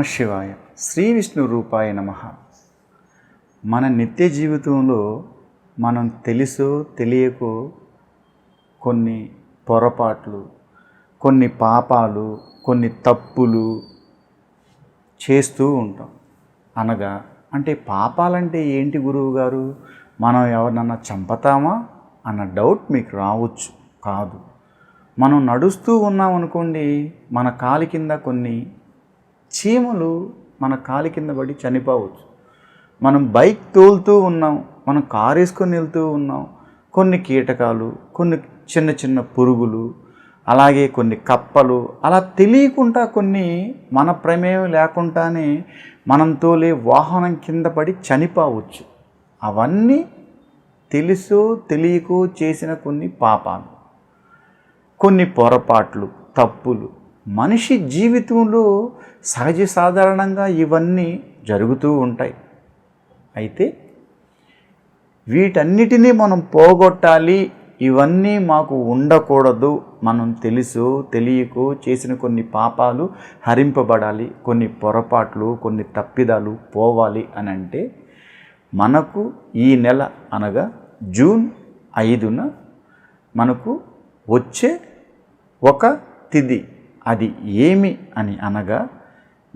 నమ శివాయ శ్రీ విష్ణు రూపాయ నమ. మన నిత్య జీవితంలో మనం తెలుసో తెలియకో కొన్ని పొరపాట్లు కొన్ని పాపాలు కొన్ని తప్పులు చేస్తూ ఉంటాం. అనగా అంటే పాపాలంటే ఏంటి గురువు గారు? మనం ఎవరినన్నా చంపతామా? అన్న డౌట్ మీకు రావచ్చు కాదు. మనం నడుస్తూ ఉన్నాం అనుకోండి మన కాలి కింద కొన్ని చీమలు మన కాలి కింద పడి చనిపోవచ్చు. మనం బైక్ తోలుతూ ఉన్నాం మనం కారు వేసుకొని వెళ్తూ ఉన్నాం. కొన్ని కీటకాలు కొన్ని చిన్న చిన్న పురుగులు అలాగే కొన్ని కప్పలు అలా తెలియకుండా కొన్ని మన ప్రమేయం లేకుండానే మనం తోలే వాహనం కింద పడి చనిపోవచ్చు. అవన్నీ తెలుసో తెలియకో చేసిన కొన్ని పాపాలు. కొన్ని పొరపాట్లు తప్పులు మనిషి జీవితంలో సహజ సాధారణంగా ఇవన్నీ జరుగుతూ ఉంటాయి. అయితే వీటన్నిటినీ మనం పోగొట్టాలి ఇవన్నీ మాకు ఉండకూడదు మనం తెలుసు తెలియకో చేసిన కొన్ని పాపాలు హరింపబడాలి కొన్ని పొరపాట్లు కొన్ని తప్పిదాలు పోవాలి అని అంటే మనకు ఈ నెల అనగా జూన్ ఐదున మనకు వచ్చే ఒక తిథి. అది ఏమి అని అనగా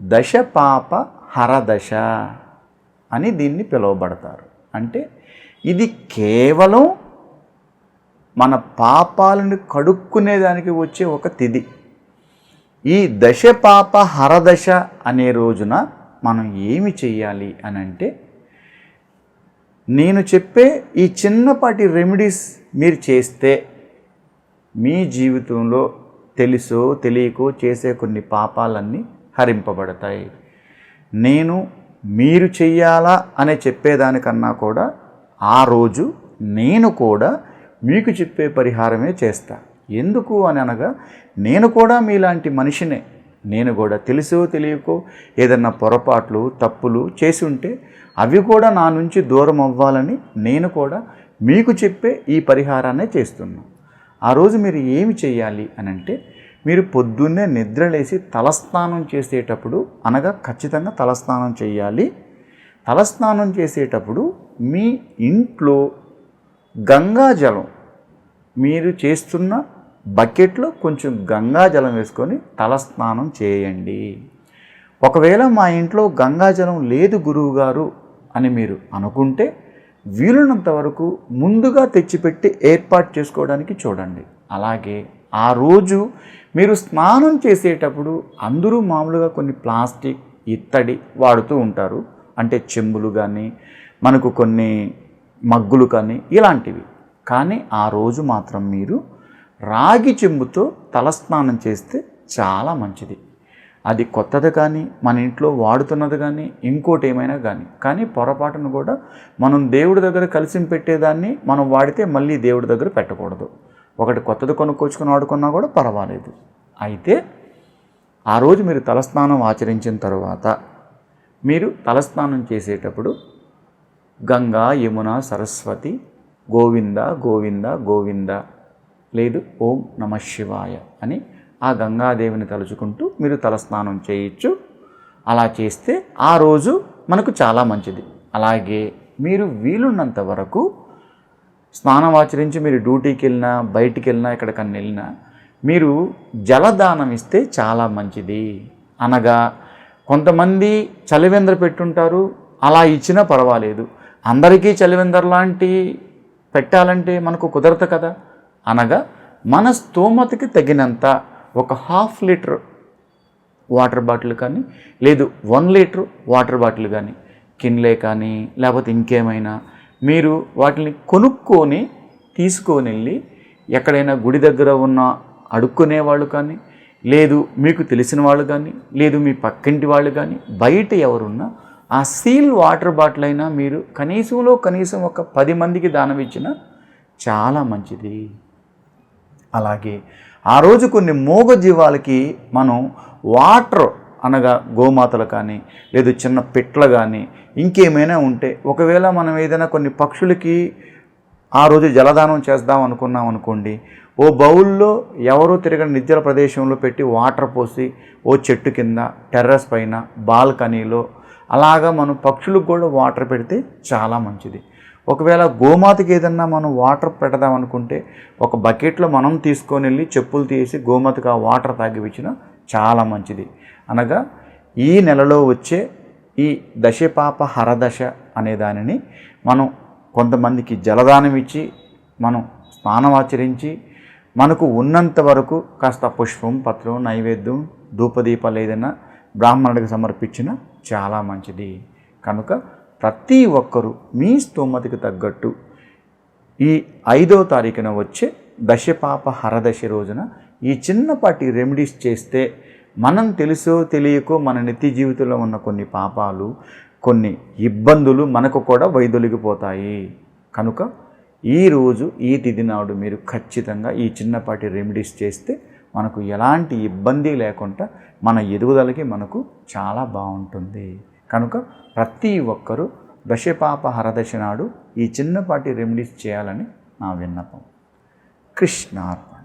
దశ పాప హరదశ అని దీన్ని పిలువబడతారు. అంటే ఇది కేవలం మన పాపాలను కడుక్కునేదానికి వచ్చే ఒక తిథి ఈ దశ పాప హరదశ అనే రోజున మనం ఏమి చేయాలి అని అంటే నేను చెప్పే ఈ చిన్నపాటి రెమెడీస్ మీరు చేస్తే మీ జీవితంలో తెలుసో తెలియకో చేసే కొన్ని పాపాలన్నీ హరింపబడతాయి. నేను మీరు చెయ్యాలా అనే చెప్పేదానికన్నా కూడా ఆ రోజు నేను కూడా మీకు చెప్పే పరిహారమే చేస్తా. ఎందుకు అని అనగా నేను కూడా మీలాంటి మనిషినే. నేను కూడా తెలుసో తెలియకో ఏదన్నా పొరపాట్లు తప్పులు చేసి ఉంటే అవి కూడా నా నుంచి దూరం అవ్వాలని నేను కూడా మీకు చెప్పే ఈ పరిహారాన్నే చేస్తున్నాను ఆ రోజు మీరు ఏమి చేయాలి అని అంటే మీరు పొద్దున్నే నిద్రలేసి తలస్నానం చేసేటప్పుడు అనగా ఖచ్చితంగా తలస్నానం చేయాలి. తలస్నానం చేసేటప్పుడు మీ ఇంట్లో గంగాజలం మీరు చేస్తున్న బకెట్లో కొంచెం గంగాజలం వేసుకొని తలస్నానం చేయండి. ఒకవేళ మా ఇంట్లో గంగాజలం లేదు గురువుగారు అని మీరు అనుకుంటే వీలున్నంత వరకు ముందుగా తెచ్చిపెట్టి ఏర్పాటు చేసుకోవడానికి చూడండి. అలాగే ఆ రోజు మీరు స్నానం చేసేటప్పుడు అందరూ మామూలుగా కొన్ని ప్లాస్టిక్ ఇత్తడి వాడుతూ ఉంటారు. అంటే చెంబులు కానీ మనకు కొన్ని మగ్గులు కానీ ఇలాంటివి. కానీ ఆ రోజు మాత్రం మీరు రాగి చెంబుతో తలస్నానం చేస్తే చాలా మంచిది. అది కొత్తది కానీ మన ఇంట్లో వాడుతున్నది కానీ ఇంకోటి ఏమైనా కానీ. కానీ పొరపాటును కూడా మనం దేవుడి దగ్గర కలిసి పెట్టేదాన్ని మనం వాడితే మళ్ళీ దేవుడి దగ్గర పెట్టకూడదు. ఒకటి కొత్తది కొనుక్కొచ్చుకొని వాడుకున్నా కూడా పర్వాలేదు. అయితే ఆ రోజు మీరు తలస్నానం ఆచరించిన తర్వాత మీరు తలస్నానం చేసేటప్పుడు గంగా యమున సరస్వతి గోవింద గోవింద గోవింద లేదు ఓం నమ శివాయ అని ఆ గంగాదేవిని తలుచుకుంటూ మీరు తలస్నానం చేయొచ్చు అలా చేస్తే ఆ రోజు మనకు చాలా మంచిది. అలాగే మీరు వీలున్నంత వరకు స్నానం ఆచరించి మీరు డ్యూటీకి వెళ్ళినా బయటికి వెళ్ళినా ఎక్కడికన్నా వెళ్ళినా మీరు జలదానం ఇస్తే చాలా మంచిది. అనగా కొంతమంది చలివెందర పెట్టుంటారు అలా ఇచ్చినా పర్వాలేదు. అందరికీ చలివెందర్ లాంటి పెట్టాలంటే మనకు కుదరదు కదా. అనగా మన స్తోమతకి తగినంత ఒక హాఫ్ లీటర్ వాటర్ బాటిల్ కానీ లేదు వన్ లీటర్ వాటర్ బాటిల్ కానీ కిన్లే కానీ లేకపోతే ఇంకేమైనా మీరు వాటిని కొనుక్కొని తీసుకొని వెళ్ళి ఎక్కడైనా గుడి దగ్గర ఉన్న అడుక్కునే వాళ్ళు కానీ లేదు మీకు తెలిసిన వాళ్ళు కానీ లేదు మీ పక్కింటి వాళ్ళు కానీ బయట ఎవరున్నా ఆ సీల్ వాటర్ బాటిల్ అయినా మీరు కనీసంలో కనీసం ఒక పది మందికి దానం ఇచ్చిన చాలా మంచిది. అలాగే ఆ రోజు కొన్ని మూగ జీవాలకి మనం వాటర్ అనగా గోమాతలు కానీ లేదు చిన్న పిట్ల కానీ ఇంకేమైనా ఉంటే ఒకవేళ మనం ఏదైనా కొన్ని పక్షులకి ఆ రోజు జలదానం చేద్దాం అనుకున్నాం అనుకోండి ఓ బౌల్లో ఎవరో తిరగని నిద్ర ప్రదేశంలో పెట్టి వాటర్ పోసి ఓ చెట్టు కింద టెర్రస్ పైన బాల్కనీలో అలాగా మనం పక్షులకు కూడా వాటర్ పెడితే చాలా మంచిది. ఒకవేళ గోమాతకి ఏదన్నా మనం వాటర్ పెడదాం అనుకుంటే ఒక బకెట్లో మనం తీసుకొని వెళ్ళి చెప్పులు తీసి గోమాతకు ఆ వాటర్ తాగిపించిన చాలా మంచిది. అనగా ఈ నెలలో వచ్చే ఈ దశపాప హరదశ అనే దానిని మనం కొంతమందికి జలదానం ఇచ్చి మనం స్నానం ఆచరించి మనకు ఉన్నంత వరకు కాస్త పుష్పం పత్రం నైవేద్యం ధూపదీపాలు ఏదైనా బ్రాహ్మణుడికి సమర్పించిన చాలా మంచిది. కనుక ప్రతి ఒక్కరూ మీ స్తోమతికి తగ్గట్టు ఈ ఐదో తారీఖున వచ్చే దశపాప హరదశ రోజున ఈ చిన్నపాటి రెమెడీస్ చేస్తే మనం తెలుసో తెలియకో మన నిత్య జీవితంలో ఉన్న కొన్ని పాపాలు కొన్ని ఇబ్బందులు మనకు కూడా వైదొలిగిపోతాయి. కనుక ఈరోజు ఈ తిథి నాడు మీరు ఖచ్చితంగా ఈ చిన్నపాటి రెమెడీస్ చేస్తే మనకు ఎలాంటి ఇబ్బంది లేకుండా మన ఎదుగుదలకి మనకు చాలా బాగుంటుంది. కనుక ప్రతి ఒక్కరూ దశపాప హరదశ నాడు ఈ చిన్నపాటి రెమెడీస్ చేయాలని నా విన్నపం. కృష్ణార్పణ.